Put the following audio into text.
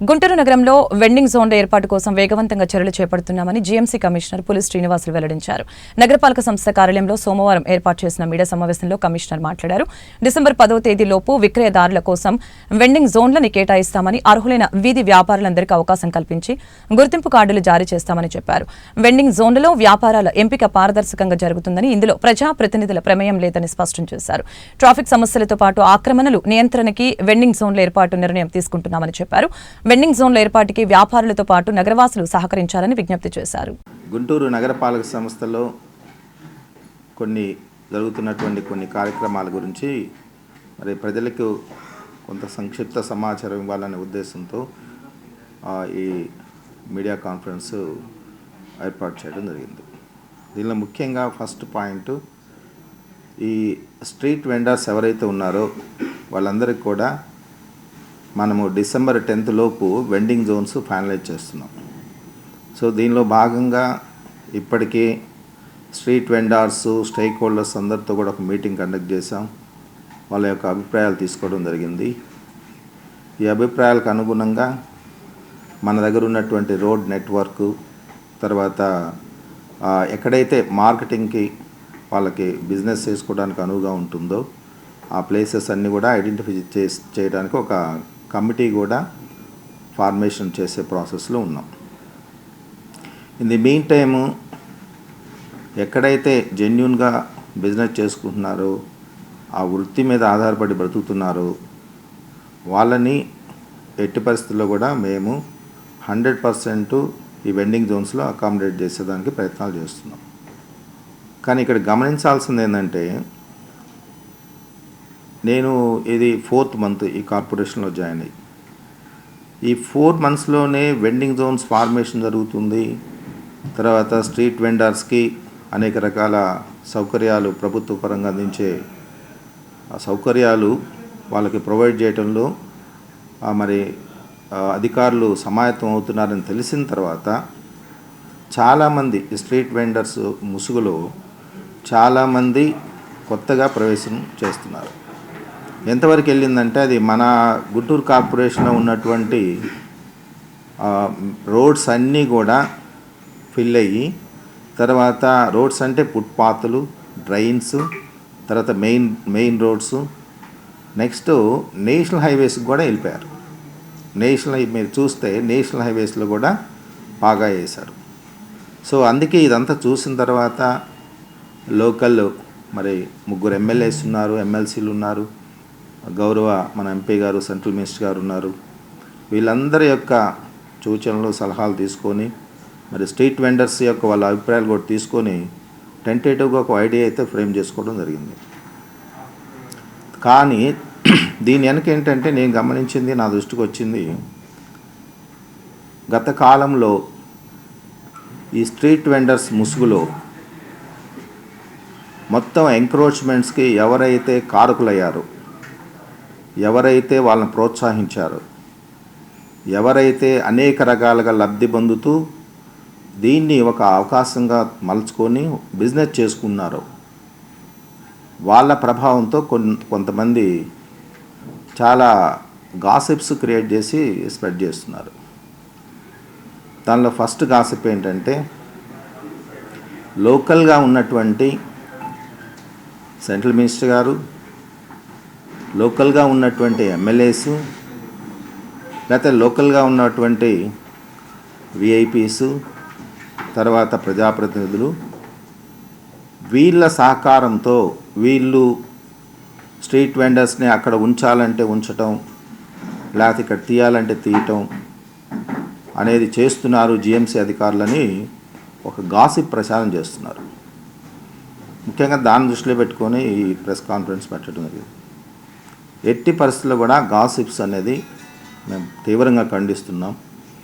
గుంటూరు నగరంలో వెండింగ్ జోన్ల ఏర్పాటు కోసం వేగవంతంగా చర్యలు చేపడుతున్నామని జీఎంసీ కమిషనర్ పులి శ్రీనివాసులు వెల్లడించారు. నగరపాలక సంస్థ కార్యాలయంలో సోమవారం ఏర్పాటు చేసిన మీడియా సమావేశంలో కమిషనర్ మాట్లాడారు. డిసెంబర్ పదో తేదీలోపు విక్రయదారుల కోసం వెండింగ్ జోన్లను కేటాయిస్తామని అర్హులైన వీధి వ్యాపారులందరికీ అవకాశం కల్పించి గుర్తింపు కార్డులు జారీ చేస్తామని చెప్పారు. వెండింగ్ జోన్లలో వ్యాపారాల ఎంపిక పారదర్శకంగా జరుగుతుందని ఇందులో ప్రజా ప్రతినిధుల ప్రమేయం లేదని స్పష్టం చేశారు. ట్రాఫిక్ సమస్యలతో పాటు ఆక్రమణలు నియంత్రణకి వెండింగ్ జోన్ల ఏర్పాటు నిర్ణయం తీసుకుంటున్నామని చెప్పారు. వెండింగ్ జోన్ల ఏర్పాటుకి వ్యాపారులతో పాటు నగరవాసులు సహకరించాలని విజ్ఞప్తి చేశారు. గుంటూరు నగరపాలక సంస్థలో కొన్ని జరుగుతున్నటువంటి కొన్ని కార్యక్రమాల గురించి మరి ప్రజలకు కొంత సంక్షిప్త సమాచారం ఇవ్వాలనే ఉద్దేశంతో ఈ మీడియా కాన్ఫరెన్స్ ఏర్పాటు చేయడం జరిగింది. దీనిలో ముఖ్యంగా ఫస్ట్ పాయింట్ ఈ స్ట్రీట్ వెండర్స్ ఎవరైతే ఉన్నారో వాళ్ళందరికీ కూడా మనము డిసెంబర్ టెన్త్ లోపు వెండింగ్ జోన్స్ ఫైనలైజ్ చేస్తున్నాం. సో దీనిలో భాగంగా ఇప్పటికే స్ట్రీట్ వెండార్స్ స్టేక్ హోల్డర్స్ అందరితో కూడా ఒక మీటింగ్ కండక్ట్ చేశాం. వాళ్ళ యొక్క అభిప్రాయాలు తీసుకోవడం జరిగింది. ఈ అభిప్రాయాలకు అనుగుణంగా మన దగ్గర ఉన్నటువంటి రోడ్ నెట్వర్క్ తర్వాత ఎక్కడైతే మార్కెటింగ్కి వాళ్ళకి బిజినెస్ చేసుకోవడానికి అనువుగా ఉంటుందో ఆ ప్లేసెస్ అన్నీ కూడా ఐడెంటిఫై చేయడానికి ఒక కమిటీ కూడా ఫార్మేషన్ చేసే ప్రాసెస్లో ఉన్నాం. ఇన్ ది మెయిన్ టైము ఎక్కడైతే జెన్యున్గా బిజినెస్ చేసుకుంటున్నారో ఆ వృత్తి మీద ఆధారపడి బ్రతుకుతున్నారో వాళ్ళని ఎట్టి పరిస్థితుల్లో కూడా మేము హండ్రెడ్ పర్సెంట్ ఈ వెండింగ్ జోన్స్లో అకామిడేట్ చేసేదానికి ప్రయత్నాలు చేస్తున్నాం. కానీ ఇక్కడ గమనించాల్సింది ఏంటంటే నేను ఇది ఫోర్త్ మంత్ ఈ కార్పొరేషన్లో జాయిన్ అయ్యి. ఈ ఫోర్ మంత్స్లోనే వెండింగ్ జోన్స్ ఫార్మేషన్ జరుగుతుంది. తర్వాత స్ట్రీట్ వెండర్స్కి అనేక రకాల సౌకర్యాలు ప్రభుత్వ పరంగా అందించే సౌకర్యాలు వాళ్ళకి ప్రొవైడ్ చేయడంలో మరి అధికారులు సమాయత్తం అవుతున్నారని తెలిసిన తర్వాత చాలామంది ఈ స్ట్రీట్ వెండర్స్ ముసుగులో చాలామంది కొత్తగా ప్రవేశం చేస్తున్నారు. ఎంతవరకు వెళ్ళిందంటే అది మన గుంటూరు కార్పొరేషన్లో ఉన్నటువంటి రోడ్స్ అన్నీ కూడా ఫిల్ అయ్యి తర్వాత రోడ్స్ అంటే ఫుట్పాత్లు డ్రైన్స్ తర్వాత main main roads. Next national హైవేస్కి కూడా వెళ్ళిపోయారు. నేషనల్ హై- మీరు చూస్తే నేషనల్ హైవేస్లో కూడా బాగా వేశారు. సో అందుకే ఇదంతా చూసిన తర్వాత లోకల్ మరి ముగ్గురు ఎమ్మెల్యేస్ ఉన్నారు ఎమ్మెల్సీలు ఉన్నారు. గౌరవ మన ఎంపీ గారు సెంట్రల్ మినిస్టర్ గారు ఉన్నారు. వీళ్ళందరి యొక్క సూచనలు సలహాలు తీసుకొని మరి స్ట్రీట్ వెండర్స్ యొక్క వాళ్ళ అభిప్రాయాలు కూడా తీసుకొని టెంటేటివ్గా ఒక ఐడియా అయితే ఫ్రేమ్ చేసుకోవడం జరిగింది. కానీ దీని వెనక ఏంటంటే నేను గమనించింది నా దృష్టికి వచ్చింది గత కాలంలో ఈ స్ట్రీట్ వెండర్స్ ముసుగులో మొత్తం ఎంక్రోచ్మెంట్స్కి ఎవరైతే కారకులయ్యారో ఎవరైతే వాళ్ళని ప్రోత్సహించారో ఎవరైతే అనేక రకాలుగా లబ్ధి పొందుతూ దీన్ని ఒక అవకాశంగా మలుచుకొని బిజినెస్ చేసుకున్నారో వాళ్ళ ప్రభావంతో కొంతమంది చాలా గాసిప్స్ క్రియేట్ చేసి స్ప్రెడ్ చేస్తున్నారు. దానిలో ఫస్ట్ గాసిప్ ఏంటంటే లోకల్గా ఉన్నటువంటి సెంట్రల్ మినిస్టర్ గారు లోకల్గా ఉన్నటువంటి ఎమ్మెల్యేస్ లేకపోతే లోకల్గా ఉన్నటువంటి విఐపీస్ తర్వాత ప్రజాప్రతినిధులు వీళ్ళ సహకారంతో వీళ్ళు స్ట్రీట్ వెండర్స్ని అక్కడ ఉంచాలంటే ఉంచటం లేకపోతే ఇక్కడ తీయాలంటే తీయటం అనేది చేస్తున్నారు జిఎంసీ అధికారులని ఒక గాసిప్ ప్రచారం చేస్తున్నారు. ముఖ్యంగా దాన్ని దృష్టిలో పెట్టుకొని ఈ ప్రెస్ కాన్ఫరెన్స్ పెట్టడం జరిగింది. ఎట్టి పరిస్థితుల్లో కూడా గాసిప్స్ అనేది మేము తీవ్రంగా ఖండిస్తున్నాం.